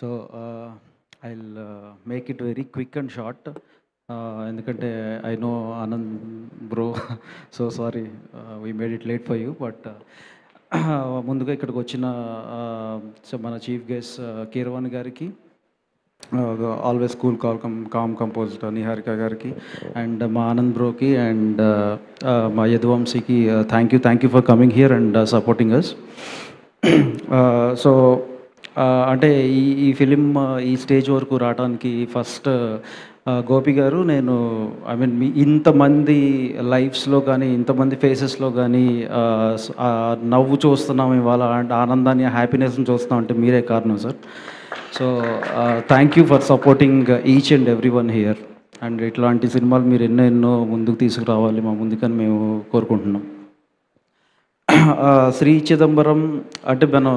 So I make it very quick and short ఎందుకంటే I know Anand bro so sorry we made it late for you but ముందుగా ఇక్కడికి వచ్చిన మన chief guest Keeravani గారికి always cool call come calm composer Niharika గారికి and మా ఆనంద్ బ్రోకి and మా యదువంశీకి thank you thank you for coming here and supporting us so అంటే ఈ ఈ ఫిలిం ఈ స్టేజ్ వరకు రావడానికి ఫస్ట్ గోపి గారు నేను ఐ మీన్ మీ ఇంతమంది లైఫ్స్లో కానీ ఇంతమంది ఫేసెస్లో కానీ నవ్వు చూస్తున్నాం ఇవాళ అండ్ ఆనందాన్ని హ్యాపీనెస్ని చూస్తున్నాం అంటే మీరే కారణం sir. So thank you for supporting each and every one here and ఇట్లాంటి సినిమాలు మీరు ఎన్నో ఎన్నో ముందుకు తీసుకురావాలి మా ముందుకని మేము కోరుకుంటున్నాం. శ్రీ చిదంబరం అంటే మనం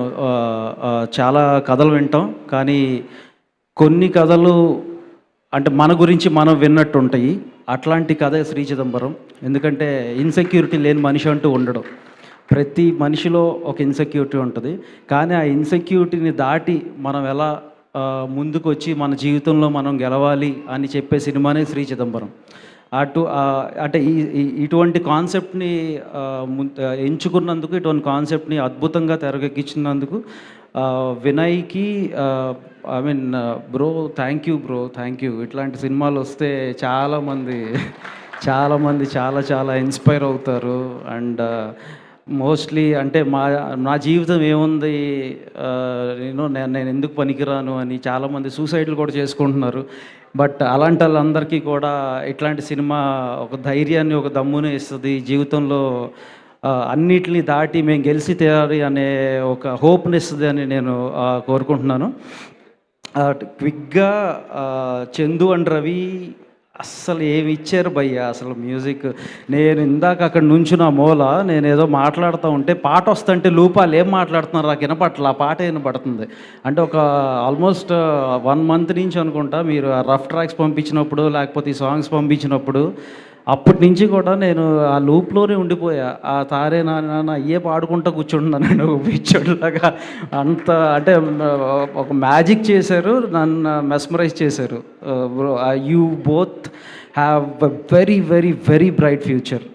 చాలా కథలు వింటాం కానీ కొన్ని కథలు అంటే మన గురించి మనం విన్నట్టు ఉంటాయి. అట్లాంటి కథ శ్రీ చిదంబరం. ఎందుకంటే ఇన్సెక్యూరిటీ లేని మనిషి అంటూ ఉండడం. ప్రతి మనిషిలో ఒక ఇన్సెక్యూరిటీ ఉంటుంది. కానీ ఆ ఇన్సెక్యూరిటీని దాటి మనం ఎలా ముందుకు వచ్చి మన జీవితంలో మనం గెలవాలి అని చెప్పే సినిమానే శ్రీ చిదంబరం. అటు అంటే ఈ ఇటువంటి కాన్సెప్ట్ని ఎంచుకున్నందుకు ఇటువంటి కాన్సెప్ట్ని అద్భుతంగా తెరకెక్కించినందుకు వినయ్కి I mean bro thank you bro thank you. ఇట్లాంటి సినిమాలు వస్తే చాలామంది చాలామంది చాలా చాలా ఇన్స్పైర్ అవుతారు. అండ్ మోస్ట్లీ అంటే మా నా జీవితం ఏముంది నేను నేను నేను ఎందుకు పనికిరాను అని చాలామంది సూసైడ్లు కూడా చేసుకుంటున్నారు. బట్ అలాంటి వాళ్ళందరికీ కూడా ఇట్లాంటి సినిమా ఒక ధైర్యాన్ని ఒక దమ్ముని ఇస్తుంది. జీవితంలో అన్నిటిని దాటి మేము గెలిచి తీరాలి అనే ఒక హోప్ని ఇస్తుంది అని నేను కోరుకుంటున్నాను. క్విక్గా చందు అండ్ రవి అస్సలు ఏమి ఇచ్చారు భయ్య? అసలు మ్యూజిక్ నేను ఇందాక అక్కడ నుంచి నా మూల నేను ఏదో మాట్లాడుతూ ఉంటే పాట వస్తుంటే లూపాలు ఏం మాట్లాడుతున్నారు? నాకు వినపట్ల ఆ పాట వినపడుతుంది. అంటే ఒక ఆల్మోస్ట్ వన్ మంత్ నుంచి అనుకుంటా మీరు రఫ్ ట్రాక్స్ పంపించినప్పుడు లేకపోతే ఈ సాంగ్స్ పంపించినప్పుడు అప్పటి నుంచి కూడా నేను ఆ లూప్లోనే ఉండిపోయా. ఆ తారే నాన్న అయ్యే పాడుకుంటా కూర్చుంటున్నాను నేను పిచ్చోడ్లాగా. అంత అంటే ఒక మ్యాజిక్ చేశారు నన్ను మెస్మరైజ్ చేశారు. You both have very very very bright future.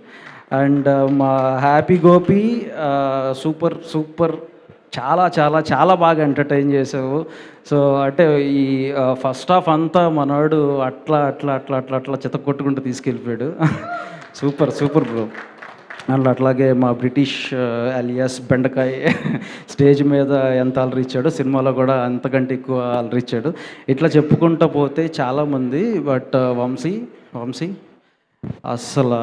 And మా హ్యాపీ గోపి సూపర్ సూపర్ చాలా చాలా చాలా బాగా ఎంటర్టైన్ చేసావు. సో అంటే ఈ ఫస్ట్ హాఫ్ అంతా మనవాడు అట్లా అట్లా అట్లా అట్లా అట్లా చిత కొట్టుకుంటూ తీసుకెళ్ళిపోయాడు. Super super bro. అండ్ అట్లాగే మా బ్రిటిష్ అలియాస్ బెండకాయ స్టేజ్ మీద ఎంత అలరిచ్చాడో సినిమాలో కూడా అంతకంటే ఎక్కువ అలరిచ్చాడు ఇట్లా చెప్పుకుంటూ పోతే చాలామంది బట్ వంశీ వంశీ అస్సలు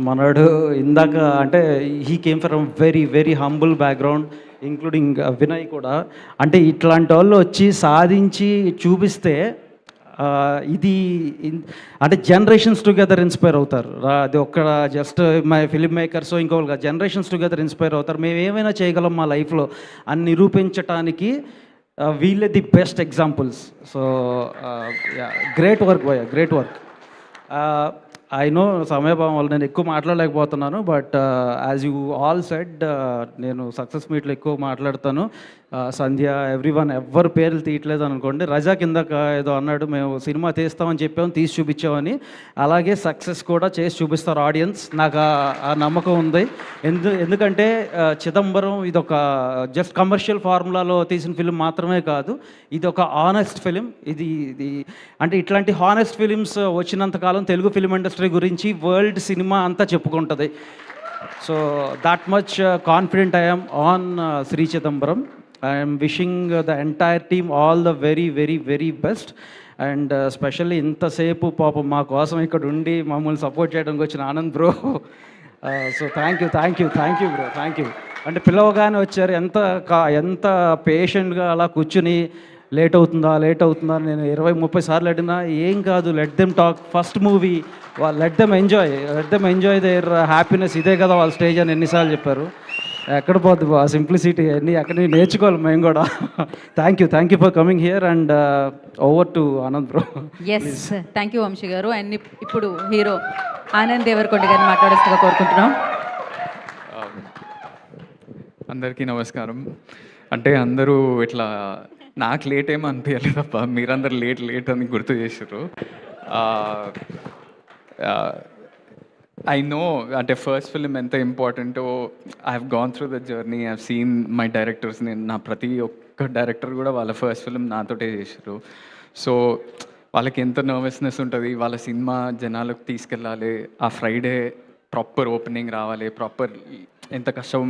మనడు ఇందాక అంటే he came from very very humble background including Vinay uh, కూడా అంటే ఇట్లాంటి వాళ్ళు వచ్చి సాధించి చూపిస్తే ఇది అంటే జనరేషన్స్ టుగెదర్ ఇన్స్పైర్ అవుతారు. అది ఒక్కడ జస్ట్ మై ఫిలిం మేకర్స్ ఇంకొక జనరేషన్స్ టుగెదర్ ఇన్స్పైర్ అవుతారు. మేము ఏమైనా చేయగలం మా లైఫ్లో అని నిరూపించటానికి వీళ్ళే the best examples. So great work boy great work. I know సమయభావం వల్ల నేను ఎక్కువ మాట్లాడలేకపోతున్నాను but as you all said నేను సక్సెస్ మీట్లో ఎక్కువ మాట్లాడతాను. సంధ్య ఎవ్రీ వన్ ఎవ్వరు పేర్లు తీయట్లేదు అనుకోండి రజా కిందక ఏదో అన్నాడు మేము సినిమా తీస్తామని చెప్పాము తీసి చూపించామని అలాగే సక్సెస్ కూడా చేసి చూపిస్తారు ఆడియన్స్ నాకు ఆ- నమ్మకం ఉంది. ఎందు ఎందుకంటే చిదంబరం ఇది ఒక జస్ట్ కమర్షియల్ ఫార్ములాలో తీసిన ఫిలిం మాత్రమే కాదు ఇది ఒక ఆనెస్ట్ ఫిలిం ఇది ఇది అంటే ఇట్లాంటి హానెస్ట్ ఫిలిమ్స్ వచ్చినంతకాలం తెలుగు ఫిలిం ఇండస్ట్రీ గురించి వరల్డ్ సినిమా అంతా చెప్పుకుంటుంది. So that much confident I'm on Shri Chidambaram. I'm wishing the entire team all the very very very best and specially ఇంతసేపు పాపం మా కోసం ఇక్కడ ఉండి మమ్మల్ని సపోర్ట్ చేయడానికి వచ్చిన Anand bro. So thank you thank you thank you bro thank you అంటే పిలవగానే వచ్చారు ఎంత కా ఎంత పేషెంట్గా అలా కూర్చుని లేట్ అవుతుందా లేట్ అవుతుందా నేను ఇరవై ముప్పై సార్లు అడిగినా ఏం కాదు let them talk first movie let them enjoy let them enjoy their happiness ఇదే కదా వాళ్ళ స్టేజ్ అని ఎన్నిసార్లు చెప్పారు. ఎక్కడ పోద్ది ఆ సింప్లిసిటీ అన్నీ అక్కడ నేర్చుకోవాలి మేము కూడా. Thank you thank you for coming here and over to Anand bro yes thank you Vamshi garu. And ఇప్- ఇప్పుడు హీరో ఆనంద్ దేవరకొండ గారిని మాట్లాడేస్తుగా కోరుకుంటున్నాం. అందరికీ నమస్కారం. అంటే అందరూ ఇట్లా నాకు లేట్ ఏమో అనిపించలేదప్ప మీరందరు లేట్ లేట్ అని గుర్తు చేసారు ఐ నో అంటే ఫస్ట్ ఫిలిం ఎంత ఇంపార్టెంటో I have gone through the journey I seen my directors నేను నా ప్రతి ఒక్క డైరెక్టర్ కూడా వాళ్ళ ఫస్ట్ ఫిలిం నాతోటే చేశారు. సో వాళ్ళకి ఎంత నర్వస్నెస్ ఉంటుంది వాళ్ళ సినిమా జనాలకు తీసుకెళ్ళాలి ఆ ఫ్రైడే ప్రాపర్ ఓపెనింగ్ రావాలి ప్రాపర్ ఎంత కష్టం